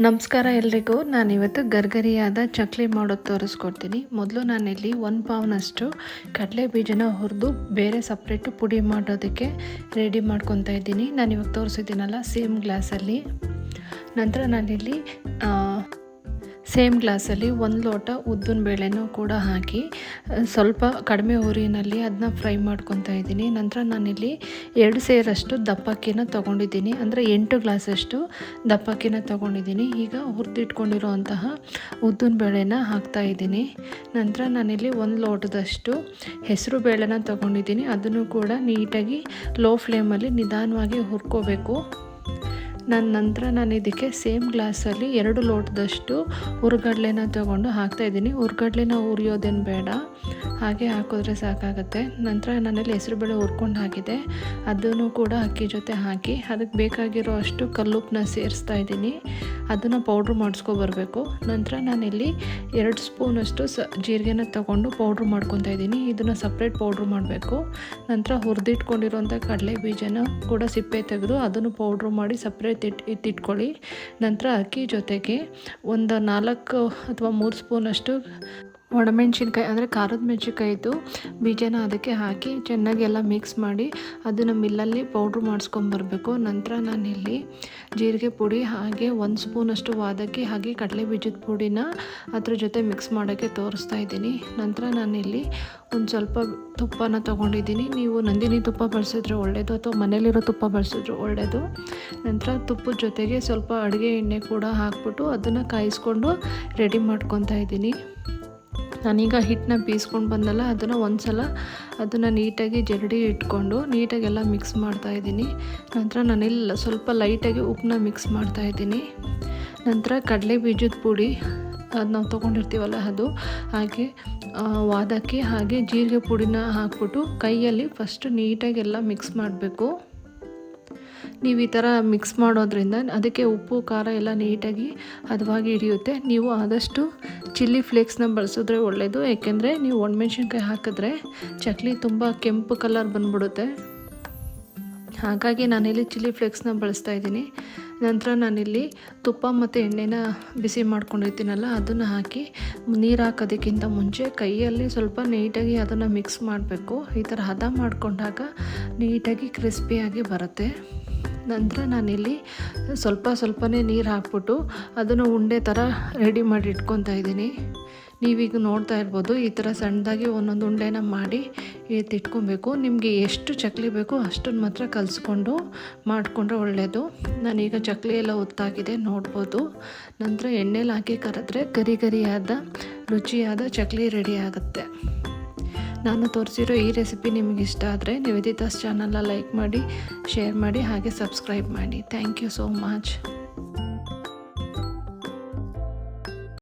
ನಮಸ್ಕಾರ ಎಲ್ರಿಗೂ. ನಾನಿವತ್ತು ಗರ್ಗರಿಯಾದ ಚಕ್ಲಿ ಮಾಡೋದು ತೋರಿಸ್ಕೊಡ್ತೀನಿ. ಮೊದಲು ನಾನಿಲ್ಲಿ ಒಂದು ಪಾವ್ನಷ್ಟು ಕಡಲೆ ಬೀಜನ ಹುರಿದು ಬೇರೆ ಸಪ್ರೇಟು ಪುಡಿ ಮಾಡೋದಕ್ಕೆ ರೆಡಿ ಮಾಡ್ಕೊತಾ ಇದ್ದೀನಿ. ನಾನು ಇವಾಗ ತೋರಿಸಿದ್ದೀನಲ್ಲ, ಸೇಮ್ ಗ್ಲಾಸಲ್ಲಿ. ನಂತರ ನಾನಿಲ್ಲಿ ಸೇಮ್ ಗ್ಲಾಸಲ್ಲಿ ಒಂದು ಲೋಟ ಉದ್ದಿನ ಬೇಳೆನೂ ಕೂಡ ಹಾಕಿ ಸ್ವಲ್ಪ ಕಡಿಮೆ ಉರಿನಲ್ಲಿ ಅದನ್ನ ಫ್ರೈ ಮಾಡ್ಕೊತಾ ಇದ್ದೀನಿ. ನಂತರ ನಾನಿಲ್ಲಿ ಎರಡು ಸೇರಷ್ಟು ದಪ್ಪಕ್ಕಿನ ತೊಗೊಂಡಿದ್ದೀನಿ. ಅಂದರೆ ಎಂಟು ಗ್ಲಾಸಷ್ಟು ದಪ್ಪಕ್ಕಿನ ತೊಗೊಂಡಿದ್ದೀನಿ. ಈಗ ಹುರಿದಿಟ್ಕೊಂಡಿರುವಂತಹ ಉದ್ದಿನ ಬೇಳೆನ ಹಾಕ್ತಾ ಇದ್ದೀನಿ. ನಂತರ ನಾನಿಲ್ಲಿ ಒಂದು ಲೋಟದಷ್ಟು ಹೆಸರು ಬೇಳೆನ ತೊಗೊಂಡಿದ್ದೀನಿ. ಅದನ್ನು ಕೂಡ ನೀಟಾಗಿ ಲೋ ಫ್ಲೇಮಲ್ಲಿ ನಿಧಾನವಾಗಿ ಹುರ್ಕೋಬೇಕು. ನನ್ನ ನಂತರ ನಾನು ಇದಕ್ಕೆ ಸೇಮ್ ಗ್ಲಾಸಲ್ಲಿ ಎರಡು ಲೋಟದಷ್ಟು ಹುರ್ಗಡ್ಲೆನ ತೊಗೊಂಡು ಹಾಕ್ತಾಯಿದ್ದೀನಿ ಹುರ್ಗಡ್ಲೆನ ಉರಿಯೋದೇನು ಬೇಡ. ಹಾಗೆ ಹಾಕಿದ್ರೆ ಸಾಕಾಗುತ್ತೆ. ನಂತರ ನಾನಲ್ಲಿ ಹೆಸರುಬೇಳೆ ಹುರ್ಕೊಂಡು ಹಾಕಿದೆ. ಅದನ್ನು ಕೂಡ ಅಕ್ಕಿ ಜೊತೆ ಹಾಕಿ, ಅದಕ್ಕೆ ಬೇಕಾಗಿರೋ ಅಷ್ಟು ಕಲ್ಲುಪ್ಪನ್ನ ಸೇರಿಸ್ತಾ ಇದ್ದೀನಿ. ಅದನ್ನು ಪೌಡ್ರ್ ಮಾಡಿಸ್ಕೊಬರ್ಬೇಕು ನಂತರ ನಾನಿಲ್ಲಿ ಎರಡು ಸ್ಪೂನಷ್ಟು ಸ, ಜೀರಿಗೆನ ತಗೊಂಡು ಪೌಡ್ರ್ ಮಾಡ್ಕೊತಾ ಇದ್ದೀನಿ. ಇದನ್ನು ಸಪ್ರೇಟ್ ಪೌಡ್ರ್ ಮಾಡಬೇಕು. ನಂತರ ಹುರಿದಿಟ್ಕೊಂಡಿರೋಂಥ ಕಡಲೆ ಬೀಜನ ಕೂಡ ಸಿಪ್ಪೆ ತೆಗೆದು ಅದನ್ನು ಪೌಡ್ರ್ ಮಾಡಿ ಸಪ್ರೇಟ್ ಇಟ್ ಇಟ್ಟಿಟ್ಕೊಳ್ಳಿ ನಂತರ ಅಕ್ಕಿ ಜೊತೆಗೆ ಒಂದು ನಾಲ್ಕು ಅಥವಾ ಮೂರು ಸ್ಪೂನಷ್ಟು ಒಣಮೆಣ್ಸಿನ್ಕಾಯಿ ಅಂದರೆ ಖಾರದ ಮೆಣಸಿನ್ಕಾಯಿದು ಬೀಜನ ಅದಕ್ಕೆ ಹಾಕಿ ಚೆನ್ನಾಗಿ ಎಲ್ಲ ಮಿಕ್ಸ್ ಮಾಡಿ ಅದನ್ನು ಮಿಲ್ಲಲ್ಲಿ ಪೌಡ್ರ್ ಮಾಡಿಸ್ಕೊಂಬರ್ಬೇಕು ನಂತರ ನಾನಿಲ್ಲಿ ಜೀರಿಗೆ ಪುಡಿ ಹಾಗೆ ಒಂದು ಸ್ಪೂನಷ್ಟು ವಾದಕ್ಕೆ ಹಾಗೆ ಕಡಲೆ ಬೀಜದ ಪುಡಿನ ಅದ್ರ ಜೊತೆ ಮಿಕ್ಸ್ ಮಾಡೋಕ್ಕೆ ತೋರಿಸ್ತಾ ಇದ್ದೀನಿ. ನಂತರ ನಾನಿಲ್ಲಿ ಒಂದು ಸ್ವಲ್ಪ ತುಪ್ಪನ ತೊಗೊಂಡಿದ್ದೀನಿ. ನೀವು ನಂದಿನಿ ತುಪ್ಪ ಬಳಸಿದ್ರೆ ಒಳ್ಳೆಯದು ಅಥವಾ ಮನೇಲಿರೋ ತುಪ್ಪ ಬಳಸಿದ್ರೆ ಒಳ್ಳೆಯದು ನಂತರ ತುಪ್ಪದ ಜೊತೆಗೆ ಸ್ವಲ್ಪ ಅಡುಗೆ ಎಣ್ಣೆ ಕೂಡ ಹಾಕ್ಬಿಟ್ಟು ಅದನ್ನು ಕಾಯಿಸ್ಕೊಂಡು ರೆಡಿ ಮಾಡ್ಕೊತಾ ಇದ್ದೀನಿ. ನಾನೀಗ ಹಿಟ್ಟನ್ನ ಬೀಸ್ಕೊಂಡು ಬಂದಲ್ಲ, ಅದನ್ನು ಒಂದು ಸಲ ಅದನ್ನು ನೀಟಾಗಿ ಜರಡಿ ಇಟ್ಕೊಂಡು ನೀಟಾಗೆಲ್ಲ ಮಿಕ್ಸ್ ಮಾಡ್ತಾ ಇದ್ದೀನಿ. ನಂತರ ನಾನಿಲ್ಲ ಸ್ವಲ್ಪ ಲೈಟಾಗಿ ಉಪ್ಪನ್ನ ಮಿಕ್ಸ್ ಮಾಡ್ತಾ ಇದ್ದೀನಿ. ನಂತರ ಕಡಲೆ ಬೀಜದ ಪುಡಿ ಅದು ನಾವು ತೊಗೊಂಡಿರ್ತೀವಲ್ಲ ಅದು, ಹಾಗೆ ವಾದಕ್ಕೆ ಹಾಗೆ ಜೀರಿಗೆ ಪುಡಿನ ಹಾಕ್ಬಿಟ್ಟು ಕೈಯಲ್ಲಿ ಫಸ್ಟ್ ನೀಟಾಗೆಲ್ಲ ಮಿಕ್ಸ್ ಮಾಡಬೇಕು. ನೀವು ಈ ಥರ ಮಿಕ್ಸ್ ಮಾಡೋದ್ರಿಂದ ಅದಕ್ಕೆ ಉಪ್ಪು, ಖಾರ ಎಲ್ಲ ನೀಟಾಗಿ ಹದವಾಗಿ ಹಿಡಿಯುತ್ತೆ. ನೀವು ಆದಷ್ಟು ಚಿಲ್ಲಿ ಫ್ಲೇಕ್ಸ್ನ ಬಳಸಿದ್ರೆ ಒಳ್ಳೆಯದು ಏಕೆಂದರೆ ನೀವು ಒಣಮೆಣ್ಸಿನ್ಕಾಯಿ ಹಾಕಿದ್ರೆ ಚಕ್ಲಿ ತುಂಬ ಕೆಂಪು ಕಲರ್ ಬಂದ್ಬಿಡುತ್ತೆ. ಹಾಗಾಗಿ ನಾನಿಲ್ಲಿ ಚಿಲ್ಲಿ ಫ್ಲೇಕ್ಸ್ನ ಬಳಸ್ತಾ ಇದ್ದೀನಿ. ನಂತರ ನಾನಿಲ್ಲಿ ತುಪ್ಪ ಮತ್ತು ಎಣ್ಣೆನ ಬಿಸಿ ಮಾಡ್ಕೊಂಡಿರ್ತೀನಲ್ಲ, ಅದನ್ನು ಹಾಕಿ ನೀರು ಹಾಕೋದಕ್ಕಿಂತ ಮುಂಚೆ ಕೈಯಲ್ಲಿ ಸ್ವಲ್ಪ ನೀಟಾಗಿ ಅದನ್ನು ಮಿಕ್ಸ್ ಮಾಡಬೇಕು. ಈ ಥರ ಹದ ಮಾಡಿಕೊಂಡಾಗ ನೀಟಾಗಿ ಕ್ರಿಸ್ಪಿಯಾಗಿ ಬರುತ್ತೆ. ನಂತರ ನಾನಿಲ್ಲಿ ಸ್ವಲ್ಪ ಸ್ವಲ್ಪನೇ ನೀರು ಹಾಕ್ಬಿಟ್ಟು ಅದನ್ನು ಉಂಡೆ ಥರ ರೆಡಿ ಮಾಡಿ ಇಟ್ಕೊತಾ ಇದ್ದೀನಿ. ನೀವೀಗ ನೋಡ್ತಾ ಇರ್ಬೋದು, ಈ ಥರ ಸಣ್ಣದಾಗಿ ಒಂದೊಂದು ಉಂಡೆನ ಮಾಡಿ ಎತ್ತಿಟ್ಕೊಬೇಕು. ನಿಮಗೆ ಎಷ್ಟು ಚಕ್ಲಿ ಬೇಕೋ ಅಷ್ಟನ್ನು ಮಾತ್ರ ಕಲಿಸ್ಕೊಂಡು ಮಾಡಿಕೊಂಡ್ರೆ ಒಳ್ಳೆಯದು ನಾನೀಗ ಚಕ್ಲಿ ಎಲ್ಲ ಒತ್ತಾಗಿದೆ, ನೋಡ್ಬೋದು. ನಂತರ ಎಣ್ಣೆಲಿ ಹಾಕಿ ಕರೆದ್ರೆ ಕರಿ ಗರಿಯಾದ, ರುಚಿಯಾದ ಚಕ್ಲಿ ರೆಡಿ ಆಗುತ್ತೆ. ನಾನು ತೋರಿಸಿರೋ ಈ ರೆಸಿಪಿ ನಿಮಗೆ ಇಷ್ಟ ಆದರೆ ನಿವೇದಿತಾಸ್ ಚಾನಲ್ನ ಲೈಕ್ ಮಾಡಿ ಶೇರ್ ಮಾಡಿ, ಹಾಗೆ ಸಬ್ಸ್ಕ್ರೈಬ್ ಮಾಡಿ. Thank you so much